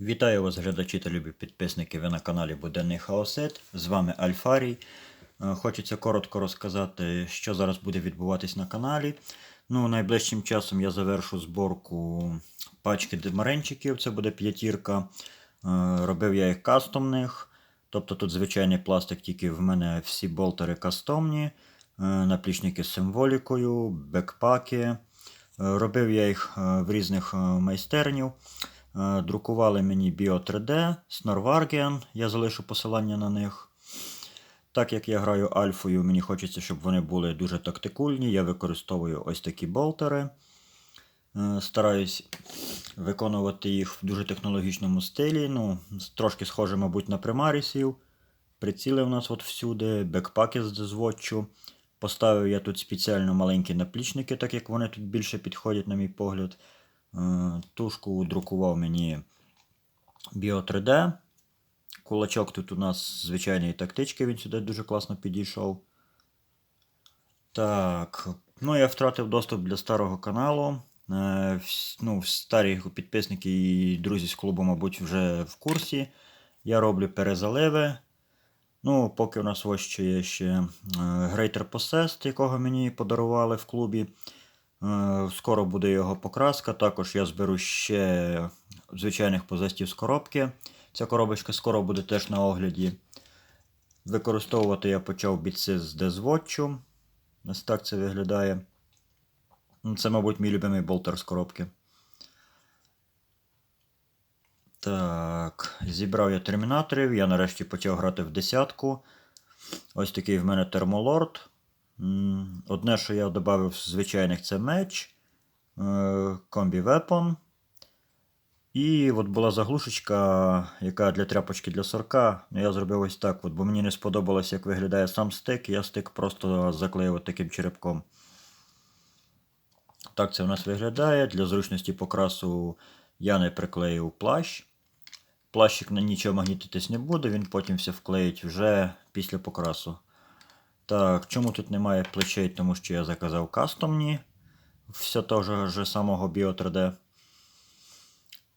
Вітаю вас, глядачі та любі підписники. Ви на каналі Буденний Хаосет. З вами Альфарій. Е, Хочеться коротко розказати, що зараз буде відбуватись на каналі. Ну, найближчим часом я завершу зборку пачки демаренчиків, це буде п'ятірка. Е, Робив я їх кастомних. Тобто тут звичайний пластик, тільки в мене всі болтери кастомні, е, наплічники з символікою, бекпаки. Робив я їх в різних майстернів. Е, Друкували мені Bio 3D, Snorvargen, я залишу посилання на них. Так як я граю альфою, мені хочеться, щоб вони були дуже тактикульні. Я використовую ось такі болтери. Е, Стараюсь виконувати їх в дуже технологічному стилі. Ну, трошки схоже, мабуть, на примарісів. Приціли у нас от всюди, бекпаки зводчу. Поставив я тут спеціально маленькі наплічники, так як вони тут більше підходять, на мій погляд. Е, Тушку друкував мені Bio 3D. Кулачок тут у нас звичайний тактички, він сюди дуже класно підійшов. Так, ну я втратив доступ для старого каналу. Е, ну, старі підписники і друзі з клубу, мабуть, вже в курсі. Я роблю перезаливи. Ну, поки у нас ось ще є ще Greater Possessed, якого мені подарували в клубі. Е, Скоро буде його покраска. Також я зберу ще звичайних позестів з коробки. Ця коробочка скоро буде теж на огляді. Використовувати я почав бітси з дезвотчу. Ось так це виглядає. Ну, Це, мабуть, мій любимий болтер з коробки. Так, зібрав я термінаторів. Я нарешті почав грати в десятку. Ось такий в мене термолорд. Одне, що я додав звичайних, це меч, е, комбі вепон. І от була заглушечка, яка для тряпочки для сорка. Ну, я зробив ось так, от, бо мені не сподобалось, як виглядає сам стик. Я стик просто заклеїв таким черепком. Так це у нас виглядає. Для зручності покрасу я не приклеїв плащ. Плащик на нічого магнітитись не буде, він потім все вклеїть вже після покрасу. Так, чому тут немає плечей? Тому що я заказав кастомні. Все того ж самого Bio 3D.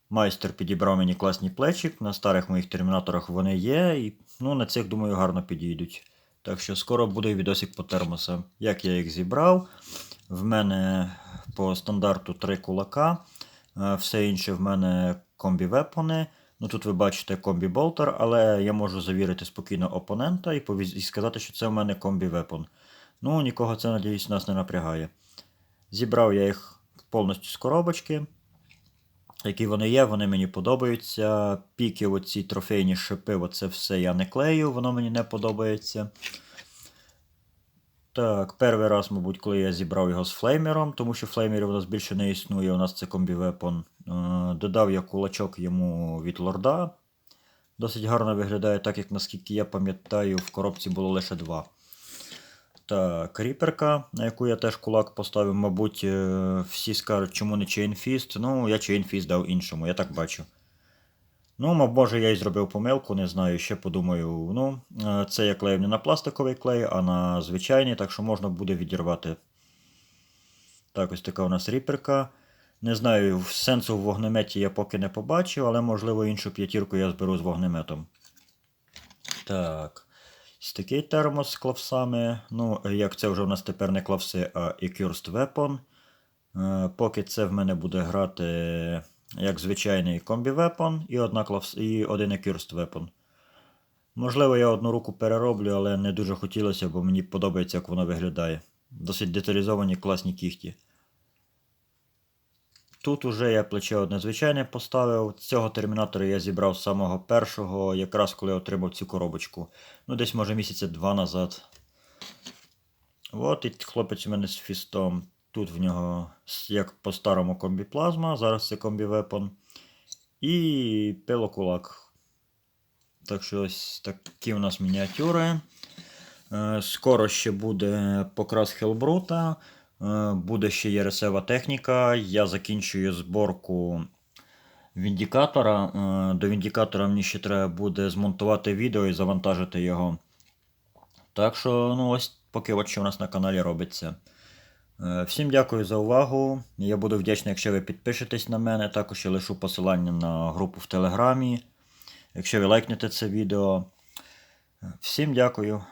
Майстер підібрав мені класні плечі. На старих моїх термінаторах вони є. І ну, на цих, думаю, гарно підійдуть. Так що скоро буде відосик по термосам. Як я їх зібрав. В мене по стандарту три кулака. Е, Все інше в мене комбі-вепони. Ну тут ви бачите комбі-болтер, але я можу завірити спокійно опонента і, повіз... і сказати, що це в мене комбі-вепон. Ну, нікого це, надіюсь, нас не напрягає. Зібрав я їх повністю з коробочки. Які вони є, вони мені подобаються. Піки, оці трофейні шипи, оце все я не клею, воно мені не подобається. Так, перший раз, мабуть, коли я зібрав його з флеймером, тому що флеймерів у нас більше не існує, у нас це комбі-вепон. Е, Додав я кулачок йому від лорда. Досить гарно виглядає, так як наскільки я пам'ятаю, в коробці було лише два. Так, ріперка, на яку я теж кулак поставив, мабуть, е, всі скажуть, чому не Fist. Ну, я Fist дав іншому, я так бачу. Ну, може, я і зробив помилку, не знаю, ще подумаю. Ну, е, це я клеїв не на пластиковий клей, а на звичайний, так що можна буде відірвати. Так, ось така у нас ріперка. Не знаю, сенсу в вогнеметі я поки не побачив, але можливо іншу п'ятірку я зберу з вогнеметом. Так. Ось такий термос з клавсами. Ну, як це вже у нас тепер не клавси, а Accursed Weapon. Е, Поки це в мене буде грати як звичайний комбі-вепон і, клавс... і один Accursed Weapon. Можливо, я одну руку перероблю, але не дуже хотілося, бо мені подобається, як воно виглядає. Досить деталізовані класні кіхті. Тут уже я плече одне звичайне поставив. Цього термінатора я зібрав з самого першого, якраз коли отримав цю коробочку. Ну, десь може місяця два назад. От і хлопець у мене з фістом. Тут в нього як по-старому комбі-плазма, зараз це комбі-вепон. І пилокулак. Так що ось такі у нас мініатюри. Е, Скоро ще буде покрас Хелбрута. Е, Буде ще єресева техніка. Я закінчую зборку Віндікатора. Е, До Віндікатора мені ще треба буде змонтувати відео і завантажити його. Так що, ну ось поки от що у нас на каналі робиться. Е, Всім дякую за увагу. Я буду вдячний, якщо ви підпишетесь на мене. Також я лишу посилання на групу в Телеграмі. Якщо ви лайкнете це відео. Е, Всім дякую.